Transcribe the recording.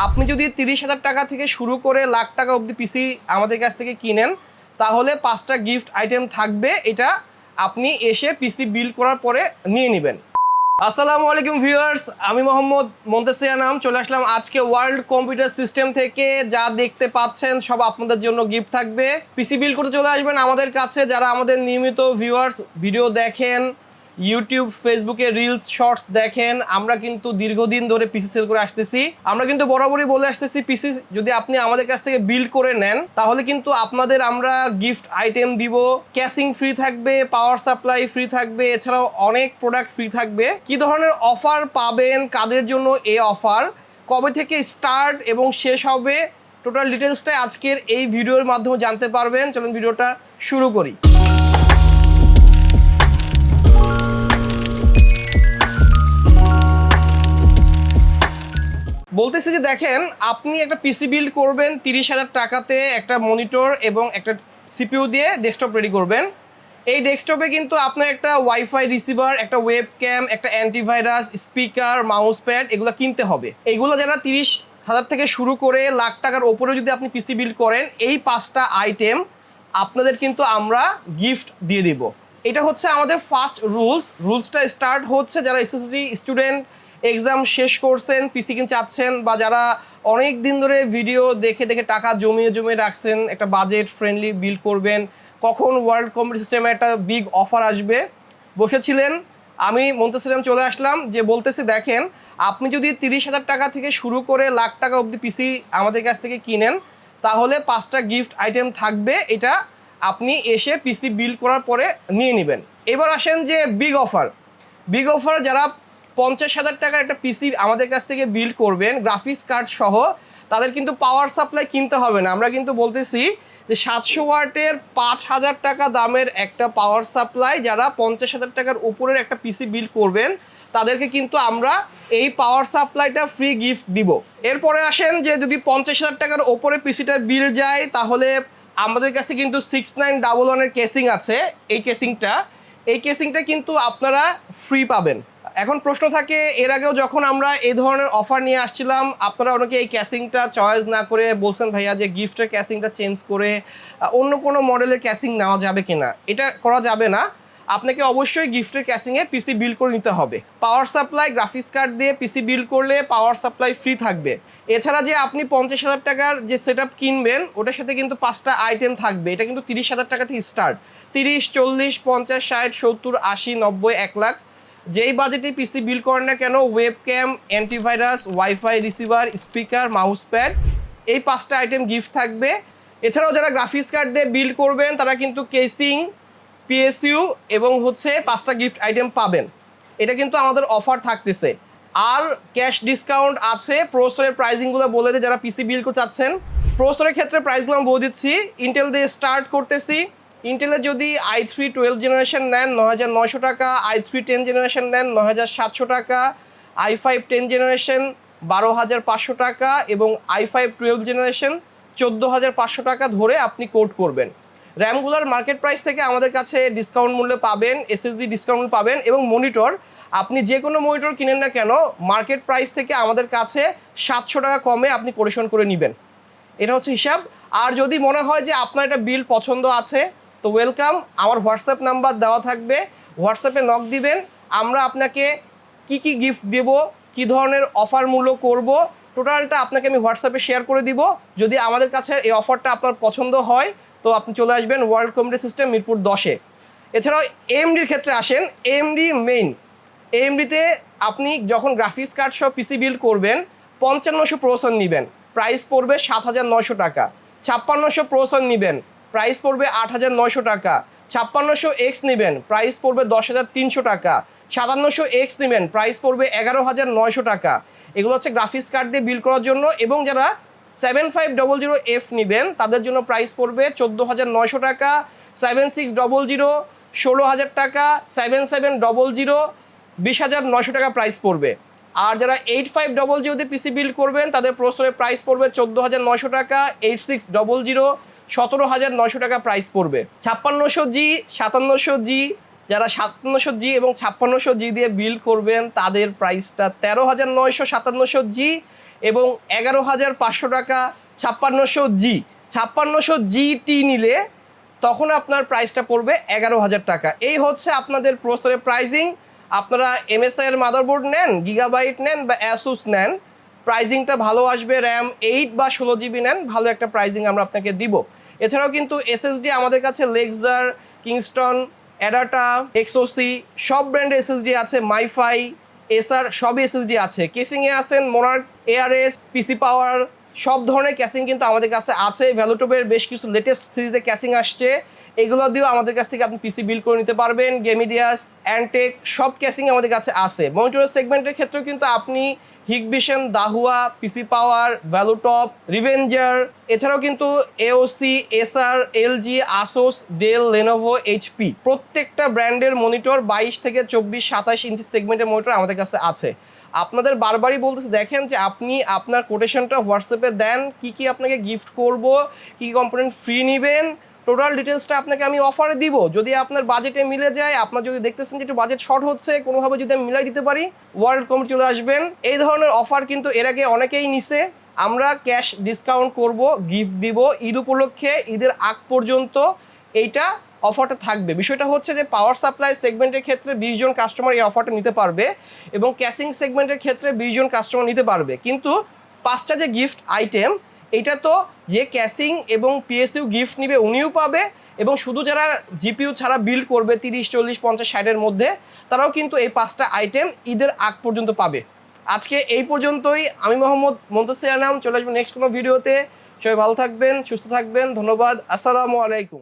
আপনি যদি তিরিশ হাজার টাকা থেকে শুরু করে লাখ টাকা অবধি পিসি আমাদের কাছ থেকে কিনেন, তাহলে পাঁচটা গিফট আইটেম থাকবে। এটা আপনি এসে পিসি বিল করার পরে নিয়ে নেবেন। আসসালামু আলাইকুম ভিউয়ার্স আমি মোহাম্মদ মন্তেসিয়া নাম চলে আসলাম আজকে ওয়ার্ল্ড কম্পিউটার সিস্টেম থেকে। যা দেখতে পাচ্ছেন, সব আপনাদের জন্য গিফট থাকবে। পিসি বিল করতে চলে আসবেন আমাদের কাছে। যারা আমাদের নিয়মিত ভিউয়ার্স ভিডিও দেখেন ইউটিউব ফেসবুকে রিলস শর্টস দেখেন। আমরা কিন্তু দীর্ঘদিন ধরে পিসি সেল করে আসতেছি। আমরা কিন্তু বরাবরই বলে আসতেছি পিসি যদি আপনি আমাদের কাছ থেকে বিল্ড করে নেন, তাহলে কিন্তু আপনাদের আমরা গিফট আইটেম দিব। ক্যাশিং ফ্রি থাকবে পাওয়ার সাপ্লাই ফ্রি থাকবে, এছাড়াও অনেক প্রোডাক্ট ফ্রি থাকবে। কি ধরনের অফার পাবেন, কাদের জন্য এই অফার কবে থেকে স্টার্ট এবং শেষ হবে? টোটাল ডিটেলসটা আজকের এই ভিডিওর মাধ্যমে জানতে পারবেন। চলুন ভিডিওটা শুরু করি। বলতেছি যে দেখেন, আপনি একটা পিসি বিল্ড করবেন তিরিশ হাজার টাকাতে একটা মনিটর এবং একটা সিপিইউ দিয়ে ডেস্কটপ রেডি করবেন। এই ডেস্কটপে কিন্তু আপনার একটা ওয়াইফাই রিসিভার একটা ওয়েব ক্যাম একটা অ্যান্টিভাইরাস স্পিকার মাউস প্যাড এগুলো কিনতে হবে। এইগুলো যারা তিরিশ হাজার থেকে শুরু করে লাখ টাকার ওপরে যদি আপনি পিসি বিল্ড করেন, এই পাঁচটা আইটেম আপনাদের কিন্তু আমরা গিফট দিয়ে দিব। এটা হচ্ছে আমাদের ফার্স্ট রুলস রুলসটা স্টার্ট হচ্ছে যারা এসএসসি স্টুডেন্ট এক্সাম শেষ করছেন পিসি কিন চাচ্ছেন বা যারা অনেক দিন ধরে ভিডিও দেখে দেখে টাকা জমিয়ে জমিয়ে রাখছেন, একটা বাজেট ফ্রেন্ডলি বিল করবেন, কখন ওয়ার্ল্ড কম্পিউটার সিস্টেমে একটা বিগ অফার আসবে, বসেছিলেন, আমি মন্তেসিরাম চলে আসলাম, যে বলতেছি, দেখেন, আপনি যদি তিরিশ হাজার টাকা থেকে শুরু করে লাখ টাকা অবধি পিসি আমাদের কাছ থেকে কিনেন, তাহলে পাঁচটা গিফট আইটেম থাকবে, এটা আপনি এসে পিসি বিল করার পরে নিয়ে নেবেন। এবার আসেন যে বিগ অফার বিগ অফার যারা পঞ্চাশ হাজার টাকার একটা পিসি আমাদের কাছ থেকে বিল্ড করবেন গ্রাফিক্স কার্ড সহ। তাদের কিন্তু পাওয়ার সাপ্লাই কিনতে হবে না। আমরা কিন্তু বলতেছি যে সাতশো ওয়াটের পাঁচ হাজার টাকা দামের একটা পাওয়ার সাপ্লাই যারা পঞ্চাশ হাজার টাকার উপরের একটা পিসি বিল্ড করবেন, তাদেরকে কিন্তু আমরা এই পাওয়ার সাপ্লাইটা ফ্রি গিফট দিব। এরপরে আসেন যে যদি পঞ্চাশ হাজার টাকার ওপরে পিসিটার বিল যায়, তাহলে আমাদের কাছে কিন্তু সিক্স নাইন ডাবল ওয়ানের কেসিং আছে, এই কেসিংটা এই কেসিংটা কিন্তু আপনারা ফ্রি পাবেন। এখন প্রশ্ন থাকে, এর আগেও যখন আমরা এই ধরনের অফার নিয়ে আসছিলাম, আপনারা অনেকে এই ক্যাসিংটা চয়েস না করে বলছেন ভাইয়া যে গিফটের ক্যাসিংটা চেঞ্জ করে অন্য কোনো মডেলের ক্যাসিং নেওয়া যাবে কিনা? এটা করা যাবে না। আপনাকে অবশ্যই গিফটের ক্যাসিংয়ে পিসি বিল করে নিতে হবে। পাওয়ার সাপ্লাই গ্রাফিক্স কার্ড দিয়ে পিসি বিল করলে পাওয়ার সাপ্লাই ফ্রি থাকবে। এছাড়া যে আপনি পঞ্চাশ হাজার টাকার যে সেট কিনবেন, ওটার সাথে কিন্তু পাঁচটা আইটেম থাকবে। এটা কিন্তু তিরিশ হাজার টাকা থেকে স্টার্ট তিরিশ, চল্লিশ, পঞ্চাশ, ষাট, সত্তর, আশি, নব্বই, এক লাখ। যেই বাজেটে পিসি বিল করেন না কেন webcam antivirus wifi receiver speaker mouse pad এই পাঁচটা আইটেম গিফট থাকবে। এছাড়াও যারা গ্রাফিক্স কার্ড দিয়ে বিল্ড করবেন, তারা কিন্তু কেসিং পিএসইউ এবং হচ্ছে পাঁচটা গিফট আইটেম পাবেন। এটা কিন্তু আমাদের অফার থাকতেছে। আর ক্যাশ ডিসকাউন্ট আছে। প্রসেসরের প্রাইসিংগুলো বলে দিয়ে যারা পিসি বিল করতে চাচ্ছেন। প্রসেসরের ক্ষেত্রে প্রাইসগুলো আমি বলে দিচ্ছি। ইন্টেল দিয়ে স্টার্ট করতেছি। ইন্টেলের যদি আই থ্রি টুয়েলভ জেনারেশন নেন ন হাজার নয়শো টাকা আই থ্রি টেন জেনারেশন নেন ন হাজার সাতশো টাকা আই ফাইভ টেন জেনারেশন বারো হাজার পাঁচশো টাকা এবং আই ফাইভ টুয়েলভ জেনারেশন চোদ্দ হাজার পাঁচশো টাকা ধরে আপনি কোড করবেন। র্যামগুলার মার্কেট প্রাইস থেকে আমাদের কাছে ডিসকাউন্ট মূল্যে পাবেন এসএসডি ডিসকাউন্ট পাবেন এবং মনিটর আপনি যে কোনো মনিটর কিনেন না কেন মার্কেট প্রাইস থেকে আমাদের কাছে সাতশো টাকা কমে আপনি কোরেশন করে নেবেন। এটা হচ্ছে হিসাব। আর যদি মনে হয় যে আপনার একটা বিল পছন্দ আছে তো ওয়েলকাম আমার হোয়াটসঅ্যাপ নাম্বার দেওয়া থাকবে। হোয়াটসঅ্যাপে নক দিবেন। আমরা আপনাকে কি কি গিফট দেব, কি ধরনের অফার মূল্য করব টোটালটা আপনাকে আমি হোয়াটসঅ্যাপে শেয়ার করে দিব। যদি আমাদের কাছে এই অফারটা আপনার পছন্দ হয়, তো আপনি চলে আসবেন ওয়ার্ল্ড কম্পিউটার সিস্টেম মিরপুর দশে। এছাড়াও এমডির ক্ষেত্রে আসেন এমডি মেইন এমডিতে আপনি যখন গ্রাফিক্স কার্ড সহ পিসি বিল্ড করবেন, পঞ্চান্নশো প্রোসন নেবেন। প্রাইস পড়বে সাত হাজার নয়শো টাকা। ছাপ্পান্নশো প্রসেসর নেবেন। প্রাইস পড়বে আট হাজার নয়শো টাকা। ছাপ্পান্নশো এক্স নেবেন, প্রাইস পড়বে দশ হাজার তিনশো টাকা। সাতান্নশো এক্স নেবেন, প্রাইস পড়বে এগারো হাজার নয়শো টাকা। এগুলো হচ্ছে গ্রাফিক্স কার্ড দিয়ে বিল করার জন্য এবং যারা seven five double zero F নেবেন, তাদের জন্য প্রাইস পড়বে চোদ্দ হাজার নয়শো টাকা। সেভেন সিক্স ডবল জিরো ষোলো হাজার টাকা। সেভেন সেভেন ডবল জিরো বিশ হাজার নয়শো টাকা প্রাইস পড়বে। আর যারা এইট ফাইভ ডবল জিরোতে পিসি বিল্ড করবেন, তাদের প্রস্তরের প্রাইস পড়বে চোদ্দ হাজার নয়শো টাকা। এইট সিক্স ডবল জিরো সতেরো হাজার নয়শো টাকা প্রাইস পড়বে। ছাপ্পান্নশো জি সাতান্নশো জি যারা সাতান্নশো জি এবং ছাপ্পান্নশো জি দিয়ে বিল করবেন, তাদের প্রাইসটা তেরো হাজার নয়শো সাতান্নশো জি এবং এগারো হাজার পাঁচশো টাকা ছাপ্পান্নশো জি ছাপ্পান্নশো জিটি নিলে তখন আপনার প্রাইসটা পড়বে এগারো হাজার টাকা। এই হচ্ছে আপনাদের প্রসেসরের প্রাইজিং আপনারা এমএসআই এর মাদারবোর্ড নেন গিগাবাইট নেন বা অ্যাসুস নেন। প্রাইজিংটা ভালো আসবে, র্যাম এইট বা ষোলো জিবি নেন, ভালো একটা প্রাইজিং আমরা আপনাকে দিব। এছাড়াও কিন্তু এসএসডি আমাদের কাছে লেক্সার কিংস্টন অ্যাডাটা এক্সোসি সব ব্র্যান্ডের এসএসডি আছে মাইফাই এসআর সবই এসএসডি আছে। কেসিংয়ে আছেন মোনার্ক এআরএস পিসি পাওয়ার সব ধরনের ক্যাসিং কিন্তু আমাদের কাছে আছে। ভ্যালুটপের বেশ কিছু লেটেস্ট সিরিজে ক্যাসিং আসছে। এগুলো দিয়েও আমাদের কাছ থেকে আপনি পিসি বিল করে নিতে পারবেন। গেমিডিয়াস অ্যান্টেক সব ক্যাসিং আমাদের কাছে আছে। মনিটরের সেগমেন্টের ক্ষেত্রেও কিন্তু আপনি হিগবিশন, দাহুয়া, পিসি পাওয়ার, ভ্যালুটপ, রিভেঞ্জার, এছাড়াও কিন্তু AOC SR LG Asus, Dell, Lenovo HP প্রত্যেকটা ব্র্যান্ডের মনিটর বাইশ থেকে চব্বিশ, সাতাশ ইঞ্চি সেগমেন্টের মনিটর আমাদের কাছে আছে। আপনাদের বারবারই বলতেছে, দেখেন যে আপনি আপনার কোটেশনটা হোয়াটসঅ্যাপে দেন, কি কি আপনাকে গিফট করব, কি কম্পোনেন্ট ফ্রি নেবেন টোটাল ডিটেলসটা আপনাকে আমি অফারে দিব। যদি আপনার বাজেটে মিলে যায়, আপনার যদি দেখতেছেন যে একটু বাজেট শর্ট হচ্ছে, কোনোভাবে যদি আমি মিলাই দিতে পারি ওয়ার্ল্ড কমিটি চলে আসবেন। এই ধরনের অফার কিন্তু এর আগে অনেকেই নিছে। আমরা ক্যাশ ডিসকাউন্ট করব গিফট দিব, ঈদ উপলক্ষে, ঈদের আগ পর্যন্ত এইটা অফারটা থাকবে। বিষয়টা হচ্ছে যে পাওয়ার সাপ্লাই সেগমেন্টের ক্ষেত্রে বিশ জন কাস্টমার এই অফারটা নিতে পারবে এবং ক্যাশিং সেগমেন্টের ক্ষেত্রে বিশ জন কাস্টমার নিতে পারবে। কিন্তু পাঁচটা যে গিফট আইটেম এটা তো যে ক্যাশিং এবং পিএসইউ গিফট নিবে উনিও পাবে এবং শুধু যারা জিপিউ ছাড়া বিল্ড করবে তিরিশ, চল্লিশ, পঞ্চাশ, ষাটের মধ্যে, তারাও কিন্তু এই পাঁচটা আইটেম ঈদের আগ পর্যন্ত পাবে। আজকে এই পর্যন্তই। আমি মোহাম্মদ মন্তসিয়ানাম চলে আসব নেক্সট কোনো ভিডিওতে সবাই ভালো থাকবেন, সুস্থ থাকবেন। ধন্যবাদ। আসসালামু আলাইকুম।